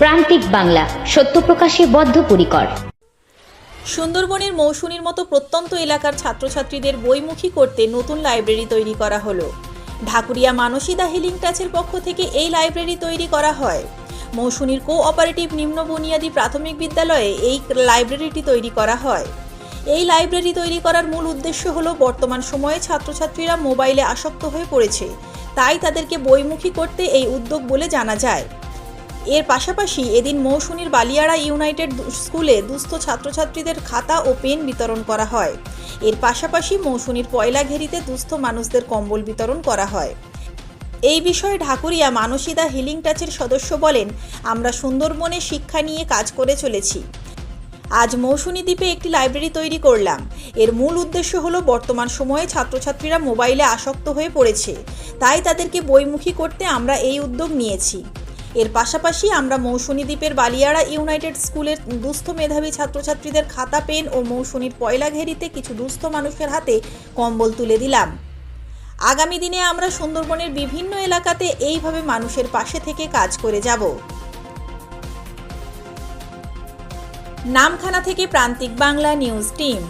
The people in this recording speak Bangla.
প্রান্তিক বাংলা, সত্য প্রকাশে বদ্ধপরিকর। সুন্দরবনের মৌসুমীর মতো প্রত্যন্ত এলাকার ছাত্রছাত্রীদের বইমুখী করতে নতুন লাইব্রেরি তৈরি করা হলো। ঢাকুরিয়া মানসিদা হিলিং টাচের পক্ষ থেকে এই লাইব্রেরি তৈরি করা হয়। মৌসুমীর কো অপারেটিভ নিম্ন বুনিয়াদী প্রাথমিক বিদ্যালয়ে এই লাইব্রেরিটি তৈরি করা হয়। এই লাইব্রেরি তৈরি করার মূল উদ্দেশ্য হলো বর্তমান সময়ে ছাত্রছাত্রীরা মোবাইলে আসক্ত হয়ে পড়েছে। তাই তাদেরকে বইমুখী করতে এই উদ্যোগ বলে জানা যায়। এর পাশাপাশি এদিন মৌসুমীর বালিয়াড়া ইউনাইটেড স্কুলে দুস্থ ছাত্রছাত্রীদের খাতা ও পেন বিতরণ করা হয়। এর পাশাপাশি মৌসুমীর পয়লা ঘেরিতে দুস্থ মানুষদের কম্বল বিতরণ করা হয়। এই বিষয়ে ঢাকুরিয়া মানসিদা হিলিং টাচের সদস্য বলেন, আমরা সুন্দরবনে শিক্ষা নিয়ে কাজ করে চলেছি। আজ মৌসুমী দ্বীপে একটি লাইব্রেরি তৈরি করলাম। এর মূল উদ্দেশ্য হলো বর্তমান সময়ে ছাত্রছাত্রীরা মোবাইলে আসক্ত হয়ে পড়েছে। তাই তাদেরকে বইমুখী করতে আমরা এই উদ্যোগ নিয়েছি। এর পাশাপাশি আমরা মৌসুমী দ্বীপের বালিয়াড়া ইউনাইটেড স্কুলের দুস্থ মেধাবী ছাত্রছাত্রীদের খাতা, পেন ও মৌসুমীর পয়লা ঘেরিতে কিছু দুস্থ মানুষের হাতে কম্বল তুলে দিলাম। আগামী দিনে আমরা সুন্দরবনের বিভিন্ন এলাকাতে এইভাবে মানুষের পাশে থেকে কাজ করে যাব। নামখানা থেকে প্রান্তিক বাংলা নিউজ টিম।